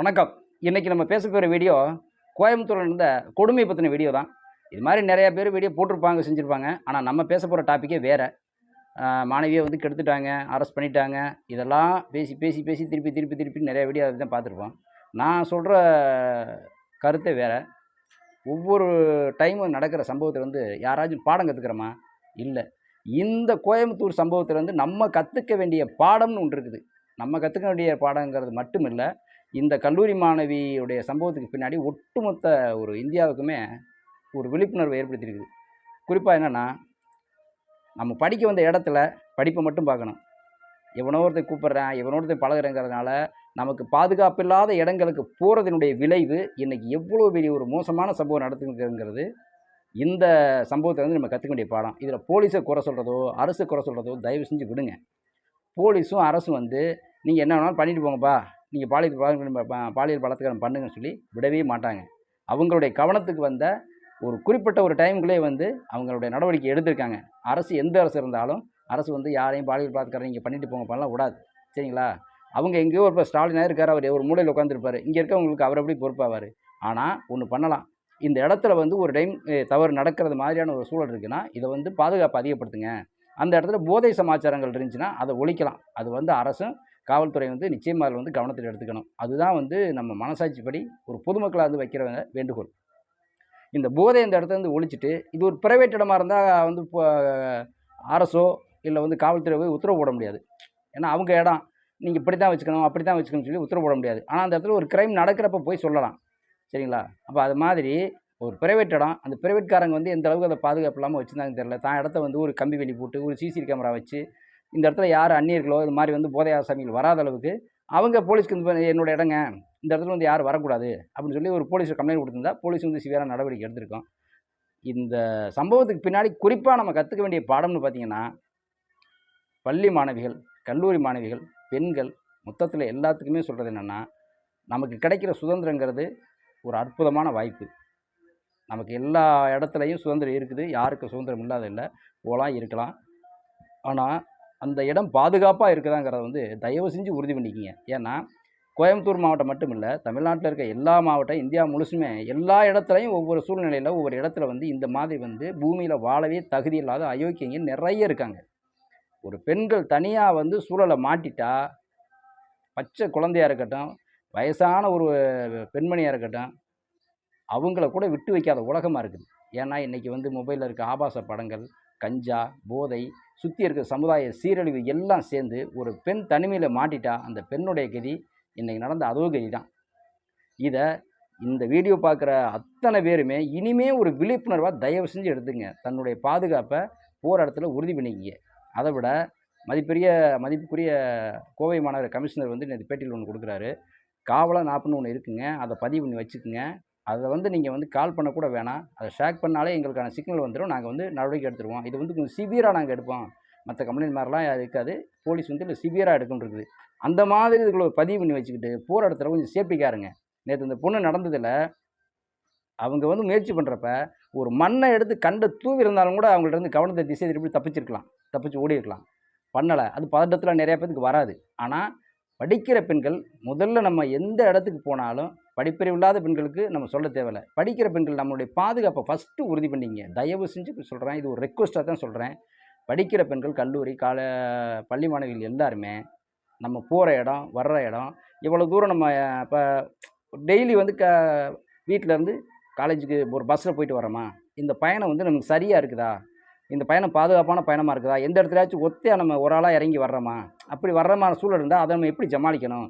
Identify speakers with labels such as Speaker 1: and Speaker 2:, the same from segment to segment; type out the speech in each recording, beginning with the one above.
Speaker 1: வணக்கம். இன்றைக்கி நம்ம பேச போகிற வீடியோ கோயம்புத்தூரில் இருந்த கொடுமை பற்றின வீடியோ தான். இது மாதிரி நிறையா பேர் வீடியோ போட்டிருப்பாங்க செஞ்சுருப்பாங்க. ஆனால் நம்ம பேச போகிற டாப்பிக்கே வேறு. மாணவியை வந்து கெடுத்துட்டாங்க அரெஸ்ட் பண்ணிட்டாங்க. இதெல்லாம் பேசி பேசி பேசி திருப்பி திருப்பி திருப்பி நிறைய வீடியோ அதை தான் பார்த்துருப்போம். நான் சொல்கிற கருத்தை வேறு. ஒவ்வொரு டைமும் நடக்கிற சம்பவத்தில் வந்து யாராச்சும் பாடம் கற்றுக்கிறோமா இல்லை. இந்த கோயம்புத்தூர் சம்பவத்தில் வந்து நம்ம கற்றுக்க வேண்டிய பாடம்னு ஒன்று இருக்குது. நம்ம கற்றுக்க வேண்டிய பாடங்கிறது மட்டும் இல்லை இந்த கல்லூரி மாணவியுடைய சம்பவத்துக்கு பின்னாடி ஒட்டுமொத்த ஒரு இந்தியாவுக்குமே ஒரு விழிப்புணர்வை ஏற்படுத்தியிருக்குது. குறிப்பாக என்னென்னா நம்ம படிக்க வந்த இடத்துல படிப்பை மட்டும் பார்க்கணும். எவனோ ஒருத்தர் கூப்பிட்றேன் எவனோ ஒருத்தர் பழகிறேங்கிறதுனால நமக்கு பாதுகாப்பு இல்லாத இடங்களுக்கு போகிறதினுடைய விளைவு இன்றைக்கி எவ்வளோ பெரிய ஒரு மோசமான சம்பவம் நடத்துங்கிறது இந்த சம்பவத்தை வந்து நம்ம கற்றுக்க வேண்டிய பாடம். இதில் போலீஸை குறை சொல்கிறதோ அரசு குறை சொல்கிறதோ தயவு செஞ்சு விடுங்க. போலீஸும் அரசும் வந்து நீங்கள் என்ன வேணாலும் பண்ணிட்டு போங்கப்பா. நீங்கள் பாலியல் பலாத்காரம் பாலியல் பலாத்காரம் பண்ணுங்கன்னு சொல்லி விடவே மாட்டாங்க. அவங்களுடைய கவனத்துக்கு வந்த ஒரு குறிப்பிட்ட ஒரு டைமுக்குள்ளே வந்து அவங்களுடைய நடவடிக்கை எடுத்திருக்காங்க. அரசு எந்த அரசு இருந்தாலும் அரசு வந்து யாரையும் பாலியல் பலாத்காரம் நீங்கள் பண்ணிட்டு போங்க பண்ணலாம் விடாது. சரிங்களா? அவங்க எங்கேயோ ஒரு ஸ்டாலினாக இருக்கார் அவர் ஒரு மூலையில் உட்காந்துருப்பார் இங்கே இருக்கவங்களுக்கு அவர் எப்படி பொறுப்பாவார்? ஆனால் ஒன்று பண்ணலாம். இந்த இடத்துல வந்து ஒரு டைம் தவறு நடக்கிறது மாதிரியான ஒரு சூழல் இருக்குன்னா இதை வந்து பாதுகாப்பு அதிகப்படுத்துங்க. அந்த இடத்துல போதை சமாச்சாரங்கள் இருந்துச்சுன்னா அதை ஒழிக்கலாம். அது வந்து அரசும் காவல்துறை வந்து நிச்சயமாக அதில் வந்து கவனத்தில் எடுத்துக்கணும். அதுதான் வந்து நம்ம மனசாட்சிப்படி ஒரு பொதுமக்களாக வந்து வைக்கிறவங்க வேண்டுகோள். இந்த போதை இந்த இடத்துல வந்து ஒழிச்சிட்டு இது ஒரு பிரைவேட் இடமா இருந்தால் வந்து இப்போ அரசோ இல்லை வந்து காவல்துறை போய் உத்தரவு போட முடியாது. ஏன்னா அவங்க இடம். நீங்கள் இப்படி தான் வச்சுக்கணும் அப்படி தான் வச்சுக்கணும்னு சொல்லி உத்தரவு போட முடியாது. ஆனால் அந்த இடத்துல ஒரு கிரைம் நடக்கிறப்ப போய் சொல்லலாம். சரிங்களா? அப்போ அது மாதிரி ஒரு பிரைவேட் இடம் அந்த பிரைவேட்காரங்க வந்து எந்த அளவுக்கு அதை பாதுகாப்பு இல்லாமல் வச்சுருந்தாங்கன்னு தெரியல. தான் இடத்த வந்து ஒரு கம்பி வெளி போட்டு ஒரு சிசிடி கேமரா வச்சு இந்த இடத்துல யார் அந்நியர்களோ இது மாதிரி வந்து போதை ஆசாமிகள் வராத அளவுக்கு அவங்க போலீஸ்க்கு இந்த என்னோடய என்னோட இடங்க இந்த இடத்துல வந்து யாரும் வரக்கூடாது அப்படின்னு சொல்லி ஒரு போலீஸ் கம்ப்ளைண்ட் கொடுத்துருந்தா போலீஸ் வந்து சிவியராக நடவடிக்கை எடுத்திருக்கோம். இந்த சம்பவத்துக்கு பின்னாடி குறிப்பாக நம்ம கற்றுக்க வேண்டிய பாடம்னு பார்த்தீங்கன்னா பள்ளி மாணவிகள் கல்லூரி மாணவிகள் பெண்கள் மொத்தத்தில் எல்லாத்துக்குமே சொல்கிறது என்னென்னா நமக்கு கிடைக்கிற சுதந்திரங்கிறது ஒரு அற்புதமான வாய்ப்பு. நமக்கு எல்லா இடத்துலையும் சுதந்திரம் இருக்குது யாருக்கு சுதந்திரம் இல்லாத இல்லை போகலாம் இருக்கலாம். ஆனால் அந்த இடம் பாதுகாப்பாக இருக்குதாங்கிறத வந்து தயவு செஞ்சு உறுதி பண்ணிக்கிங்க. ஏன்னா கோயம்புத்தூர் மாவட்டம் மட்டும் இல்லை தமிழ்நாட்டில் இருக்க எல்லா மாவட்டம் இந்தியா முழுசுமே எல்லா இடத்துலையும் ஒவ்வொரு சூழ்நிலையில் ஒவ்வொரு இடத்துல வந்து இந்த மாதிரி வந்து பூமியில் வாழவே தகுதி இல்லாத அயோக்கியங்க நிறைய இருக்காங்க. ஒரு பெண்கள் தனியாக வந்து சூழலை மாட்டிட்டா பச்சை குழந்தையாக இருக்கட்டும் வயசான ஒரு பெண்மணியாக இருக்கட்டும் அவங்கள கூட விட்டு வைக்காத உலகமாக இருக்குது. ஏன்னா இன்றைக்கி வந்து மொபைலில் இருக்க ஆபாச படங்கள் கஞ்சா போதை சுற்றி இருக்கிற சமுதாய சீரழிவு எல்லாம் சேர்ந்து ஒரு பெண் தனிமையில் மாட்டிட்டா அந்த பெண்ணுடைய கதி இன்றைக்கி நடந்த அதோ கதி தான் இதை இந்த வீடியோ பார்க்குற அத்தனை பேருமே இனிமே ஒரு விழிப்புணர்வாக தயவு செஞ்சு எடுத்துங்க. தன்னுடைய பாதுகாப்பை போகிற இடத்துல உறுதி பண்ணிக்கிங்க. அதை விட மதிப்பெரிய மதிப்புக்குரிய கோவை மாநகர கமிஷனர் வந்து இந்த பேட்டியில் ஒன்று கொடுக்குறாரு. காவலாக ஆப்னு ஒன்று இருக்குங்க. அதை பதிவு பண்ணி வச்சுக்கோங்க. அதை வந்து நீங்கள் வந்து கால் பண்ணக்கூட வேணாம். அதை ஷேக் பண்ணாலே எங்களுக்கான சிக்னல் வந்துடும். நாங்கள் வந்து நடவடிக்கை எடுத்துருவோம். இது வந்து கொஞ்சம் சிவியராக நாங்கள் எடுப்போம். மற்ற கம்ப்ளைண்ட் மாதிரிலாம் இருக்காது. போலீஸ் வந்து இல்லை சிவியராக எடுக்கணும் இருக்குது அந்த மாதிரி இதுக்குள்ள ஒரு பதிவு பண்ணி வச்சுக்கிட்டு போகிற இடத்துல கொஞ்சம் சேஃப்டிக்காருங்க. நேற்று இந்த பொண்ணு நடந்ததில் அவங்க வந்து முயற்சி பண்ணுறப்ப ஒரு மண்ணை எடுத்து கண்டை தூவி இருந்தாலும் கூட அவங்கள்ட்ட இருந்து கவனத்தை திசை திருப்பி தப்பிச்சிருக்கலாம். தப்பிச்சு ஓடி இருக்கலாம் பண்ணலை. அது பதட்டத்தில் நிறையா பேத்துக்கு வராது. ஆனால் படிக்கிற பெண்கள் முதல்ல நம்ம எந்த இடத்துக்கு போனாலும் படிப்பறிவு இல்லாத பெண்களுக்கு நம்ம சொல்ல தேவையில்ல. படிக்கிற பெண்கள் நம்மளுடைய பாதுகாப்பை ஃபஸ்ட்டு உறுதி பண்ணிங்க. தயவு செஞ்சு சொல்கிறேன் இது ஒரு ரெக்வஸ்ட்டாக தான் சொல்கிறேன் படிக்கிற பெண்கள் கல்லூரி கால பள்ளி மாணவிகள் எல்லாருமே நம்ம போகிற இடம் வர்ற இடம் இவ்வளோ தூரம் நம்ம இப்போ டெய்லி வந்து க வீட்டிலேருந்து காலேஜுக்கு ஒரு பஸ்ஸில் போயிட்டு வரோமா இந்த பயணம் வந்து நமக்கு சரியாக இருக்குதா? இந்த பயணம் பாதுகாப்பான பயணமாக இருக்குதா? எந்த இடத்துலயாச்சும் ஒத்தையாக நம்ம ஒரு ஆளாக இறங்கி வர்றோமா? அப்படி வர்றமான சூழல் இருந்தால் அதை நம்ம எப்படி சமாளிக்கணும்?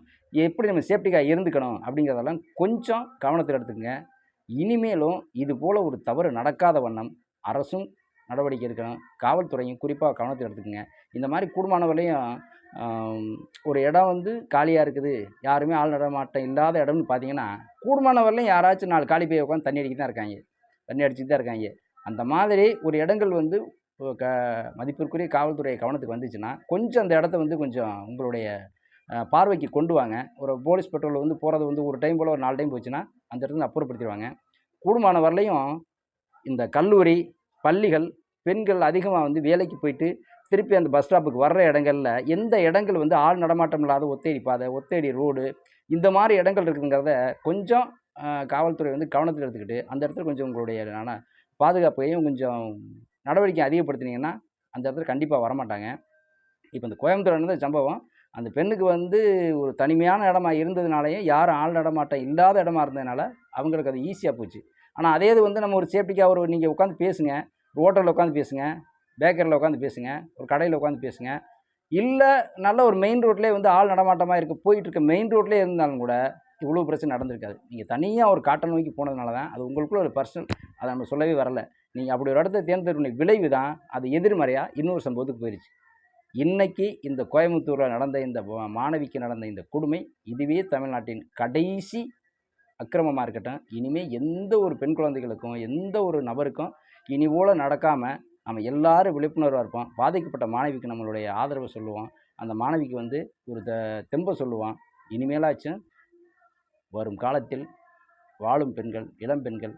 Speaker 1: எப்படி நம்ம சேஃப்டிக்காக இருந்துக்கணும்? அப்படிங்கிறதெல்லாம் கொஞ்சம் கவனத்தில் எடுத்துக்கங்க. இனிமேலும் இது போல் ஒரு தவறு நடக்காத வண்ணம் அரசும் நடவடிக்கை எடுக்கணும். காவல்துறையும் குறிப்பாக கவனத்தில் எடுத்துக்கங்க. இந்த மாதிரி கூடுமானவர்களையும் ஒரு இடம் வந்து காலியாக இருக்குது. யாருமே ஆள் நடமாட்டம் இல்லாத இடம்னு பார்த்தீங்கன்னா கூடுமானவர்களையும் யாராச்சும் நாலு காலி போய் உட்காந்து தண்ணி அடிக்க தான் இருக்காங்க. தண்ணி அடிச்சுட்டு தான் இருக்காங்க. அந்த மாதிரி ஒரு இடங்கள் வந்து க மதிப்பிற்குரிய காவல்துறை கவனத்துக்கு வந்துச்சுன்னா கொஞ்சம் அந்த இடத்த வந்து கொஞ்சம் உங்களுடைய பார்வைக்கு கொண்டு வாங்க. ஒரு போலீஸ் பெட்ரோல் வந்து போகிறது வந்து ஒரு டைம் போல் ஒரு நாலு டைம் போச்சுன்னா அந்த இடத்துல அப்புறப்படுத்திடுவாங்க. கூடுமான வரலையும் இந்த கல்லூரி பள்ளிகள் பெண்கள் அதிகமாக வந்து வேலைக்கு போயிட்டு திருப்பி அந்த பஸ் ஸ்டாப்புக்கு வர்ற இடங்கள்ல எந்த இடங்கள் வந்து ஆள் நடமாட்டம் இல்லாத ஒத்தேடி பாதை ஒத்தேடி ரோடு இந்த மாதிரி இடங்கள் இருக்குங்கிறத கொஞ்சம் காவல்துறை வந்து கவனத்தில் எடுத்துக்கிட்டு அந்த இடத்துல கொஞ்சம் உங்களுடைய ஆன பாதுகாப்பையும் கொஞ்சம் நடவடிக்கை அதிகப்படுத்தினீங்கன்னா அந்த இடத்துல கண்டிப்பாக வரமாட்டாங்க. இப்போ இந்த கோயம்புத்தூர் நடந்த சம்பவம் அந்த பெண்ணுக்கு வந்து ஒரு தனிமையான இடமா இருந்ததுனாலையும் யாரும் ஆள் நடமாட்டம் இல்லாத இடமா இருந்ததுனால அவங்களுக்கு அது ஈஸியாக போச்சு. ஆனால் அதே இது வந்து நம்ம ஒரு சேஃப்டிக்காக ஒரு நீங்கள் உட்காந்து பேசுங்க. ஒரு ஹோட்டலில் உட்காந்து பேசுங்க. பேக்கரியில் உட்காந்து பேசுங்க. ஒரு கடையில் உட்காந்து பேசுங்க. இல்லை நல்ல ஒரு மெயின் ரோட்லேயே வந்து ஆள் நடமாட்டமாக இருக்க போயிட்டு இருக்க மெயின் ரோட்லேயே இருந்தாலும் கூட இவ்வளோ பிரச்சனை நடந்திருக்காது. நீங்கள் தனியாக ஒரு காட்டை நோக்கி போனதுனால தான் அது உங்களுக்குள்ள ஒரு பர்சன் அதை நம்ம சொல்லவே வரல. நீங்கள் அப்படி ஒரு இடத்த தேர்ந்தெடுக்க விளைவு தான் அது எதிர்மறையாக இன்னொரு சம்பவத்துக்கு போயிடுச்சு இன்னைக்கு இந்த கோயம்புத்தூரில் நடந்த இந்த மாணவிக்கு நடந்த இந்த கொடுமை இதுவே தமிழ்நாட்டின் கடைசி அக்கிரமமாக இருக்கட்டும் இனிமேல் எந்த ஒரு பெண் குழந்தைகளுக்கும் எந்த ஒரு நபருக்கும் இனி போல் நடக்காமல் நம்ம எல்லாரும் விழிப்புணர்வாக இருப்போம். பாதிக்கப்பட்ட மாணவிக்கு நம்மளுடைய ஆதரவை சொல்லுவோம். அந்த மாணவிக்கு வந்து ஒரு த தெம்பை சொல்லுவோம் இனிமேலாச்சும் வரும் காலத்தில் வாழும் பெண்கள் இளம் பெண்கள்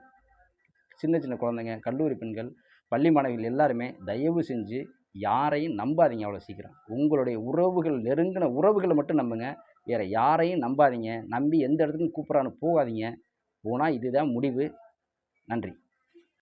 Speaker 1: சின்ன சின்ன குழந்தைங்க கல்லூரி பெண்கள் பள்ளி மாணவிகள் எல்லாருமே தயவு செஞ்சு யாரையும் நம்பாதீங்க அவ்வளோ சீக்கிரம். உங்களுடைய உறவுகள் நெருங்கின உறவுகளை மட்டும் நம்புங்க. வேறு யாரையும் நம்பாதீங்க. நம்பி எந்த இடத்துக்கும் கூப்பிட்றான்னு போகாதீங்க. போனால் இதுதான் முடிவு. நன்றி.